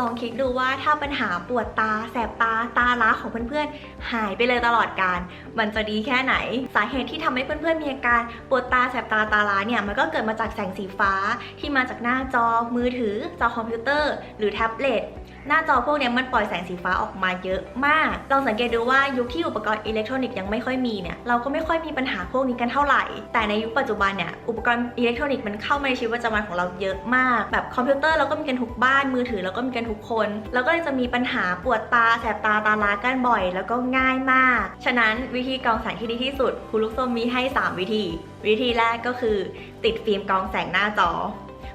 ลองคิดดูว่าถ้าปัญหาปวดตา แสบตาตาล้าของเพื่อนๆ หายไปเลยตลอดการ มันจะดีแค่ไหน สาเหตุที่ทำให้เพื่อนๆมีอาการปวดตาแสบตาตาล้าเนี่ยมันก็เกิดมาจากแสงสีฟ้าที่มาจากหน้าจอมือถือจอคอมพิวเตอร์ หรือแท็บเล็ต หน้าจอพวกนี้มันปล่อยแสงสีฟ้าออกมาเยอะมาก ลองสังเกตดูว่ายุคที่อุปกรณ์อิเล็กทรอนิกส์ยังไม่ค่อยมีเนี่ยเราก็ไม่ค่อยมีปัญหาพวกนี้กันเท่าไหร่ แต่ในยุคปัจจุบันเนี่ยอุปกรณ์อิเล็กทรอนิกส์มันเข้ามาในชีวิตประจำวันของเราเยอะมาก แบบคอมพิวเตอร์เราก็มีกันทุกบ้านมือถือเราก็มีกันทุกคน แล้วก็เลยจะมีปัญหาปวดตาแสบตาตาล้ากันบ่อย แล้วก็ง่ายมาก ฉะนั้นวิธีกรองแสงที่ดีที่สุดครูลูกส้มมีให้ 3 วิธี วิธีแรกก็คือ ติดฟิล์มกรองแสงหน้าจอ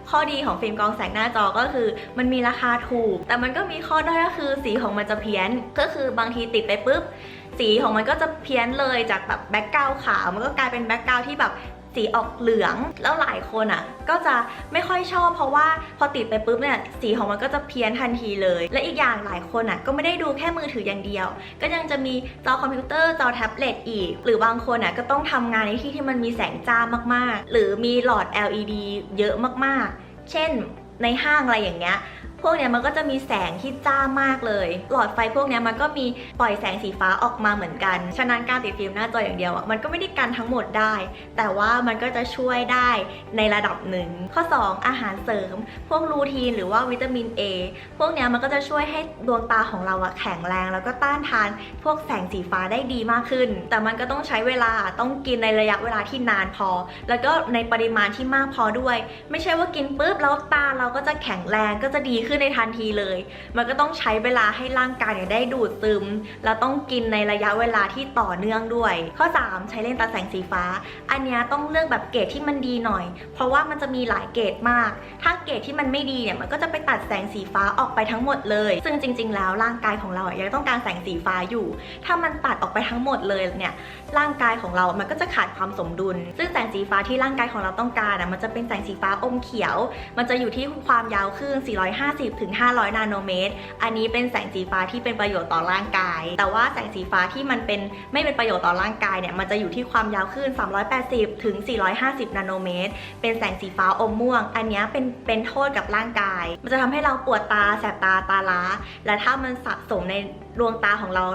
ข้อดีของฟิล์มกองแสงหน้าจอก็คือมันมีราคาถูก แต่มันก็มีข้อด้อยก็คือสีของมันจะเพี้ยน ก็คือบางทีติดไปปุ๊บ สีของมันก็จะเพี้ยนเลยจากแบบแบ็กกราวขาว มันก็กลายเป็นแบ็กกราวที่แบบสีออกเหลืองแล้วหลายคนอะ ก็จะไม่ค่อยชอบเพราะว่าพอติดไปปุ๊บเนี่ยสีของมันก็จะเพี้ยนทันทีเลย และอีกอย่างหลายคนอะก็ไม่ได้ดูแค่มือถืออย่างเดียว ก็ยังจะมีจอคอมพิวเตอร์จอแท็บเล็ตอีก หรือบางคนอะก็ต้องทำงานในที่ที่มันมีแสงจ้ามากๆ หรือมีหลอด LED เยอะมากๆ เช่นในห้างอะไรอย่างเงี้ยพวกเนี้ยมันก็จะมีแสงที่จ้ามากเลย หลอดไฟพวกเนี้ยมันก็มีปล่อยแสงสีฟ้าออกมาเหมือนกัน ฉะนั้นการติดฟิล์มหน้าจออย่างเดียวอะมันก็ไม่ได้กันทั้งหมดได้ แต่ว่ามันก็จะช่วยได้ในระดับหนึ่ง ข้อ 2 อาหารเสริม พวกรูทีนหรือว่าวิตามิน A พวกเนี้ยมันก็จะช่วยให้ดวงตาของเราอะแข็งแรง แล้วก็ต้านทาน พวกแสงสีฟ้าได้ดีมากขึ้น แต่มันก็ต้องใช้เวลาต้องกินในระยะเวลาที่นานพอ แล้วก็ในปริมาณที่มากพอด้วย ไม่ใช่ว่ากินปุ๊บแล้วตาเราก็จะแข็งแรงก็จะดีขึ้นในทันทีเลย มันก็ต้องใช้เวลาให้ร่างกายเนี่ยได้ดูดซึม แล้วต้องกินในระยะเวลาที่ต่อเนื่องด้วย ข้อ 3 ใช้เลนส์ตัดแสงสีฟ้า อันนี้ต้องเลือกแบบเกรดที่มันดีหน่อย เพราะว่ามันจะมีหลายเกรดมาก ถ้าเกรดที่มันไม่ดีเนี่ยมันก็จะไปตัดแสงสีฟ้าออกไปทั้งหมดเลย ซึ่งจริง ๆ แล้วร่างกายของเราอยังต้องการแสงสีฟ้าอยู่ ถ้ามันตัดออกไปทั้งหมดเลยเนี่ยร่างกายของเรามันก็จะขาดความสมดุล ซึ่งแสงสีฟ้าที่ร่างกายของเราต้องการอะมันจะเป็นแสงสีฟ้าอมเขียว มันจะอยู่ที่ความยาวคลื่น450ถึง500 นาโนเมตร อันนี้เป็นแสงสีฟ้าที่เป็นประโยชน์ต่อร่างกาย แต่ว่าแสงสีฟ้าที่มันเป็นไม่เป็นประโยชน์ต่อร่างกายเนี่ย มันจะอยู่ที่ความยาวคลื่น 380 ถึง 450 นาโนเมตร เป็นแสงสีฟ้าอมม่วง อันนี้เป็นเป็นโทษกับร่างกาย มันจะทำให้เราปวดตา แสบตา ตาล้า และถ้ามันสะสมในดวงตาของเรา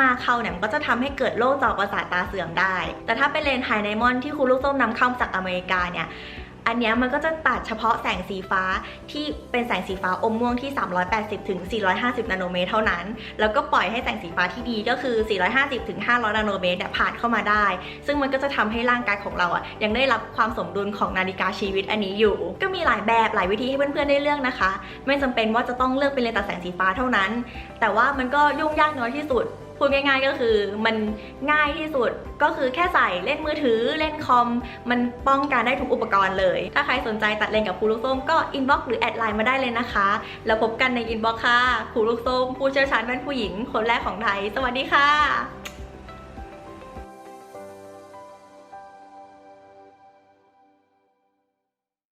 มาก ๆ เข้าเนี่ยมันก็จะทำให้เกิดโรคจอประสาทตาเสื่อมได้ แต่ถ้าเป็นเลนส์ไฮไนมอนที่ครูลูกส้มนำเข้ามาจากอเมริกาเนี่ย อันนี้มันก็จะตัดเฉพาะแสงสีฟ้าที่เป็นแสงสีฟ้าอมม่วงที่ 380ถึง450 นาโนเมตรเท่านั้น แล้วก็ปล่อยให้แสงสีฟ้าที่ดีก็คือ 450ถึง500 นาโนเมตรเนี่ยผ่านเข้ามาได้ ซึ่งมันก็จะทำให้ร่างกายของเราอะยังได้รับความสมดุลของนาฬิกาชีวิตอันนี้อยู่ ก็มีหลายแบบหลายวิธีให้เพื่อนๆได้เลือกนะคะ ไม่จำเป็นว่าจะต้องเลือกเป็นเลนส์ตัดแสงสีฟ้าเท่านั้น แต่ว่ามันก็ยุ่งยากน้อยที่สุด พูดง่าย ๆ ก็คือมันง่ายที่สุดก็คือแค่ใส่เล่นมือถือเล่นคอม มันป้องกันได้ทุกอุปกรณ์เลย ถ้าใครสนใจตัดเลนกับครูลูกส้มก็อินบ็อกซ์หรือแอดไลน์มาได้เลยนะคะ แล้วพบกันในอินบ็อกซ์ค่ะครูลูกส้มผู้เชี่ยวชาญแว่นผู้หญิงคนแรกของไทย สวัสดีค่ะ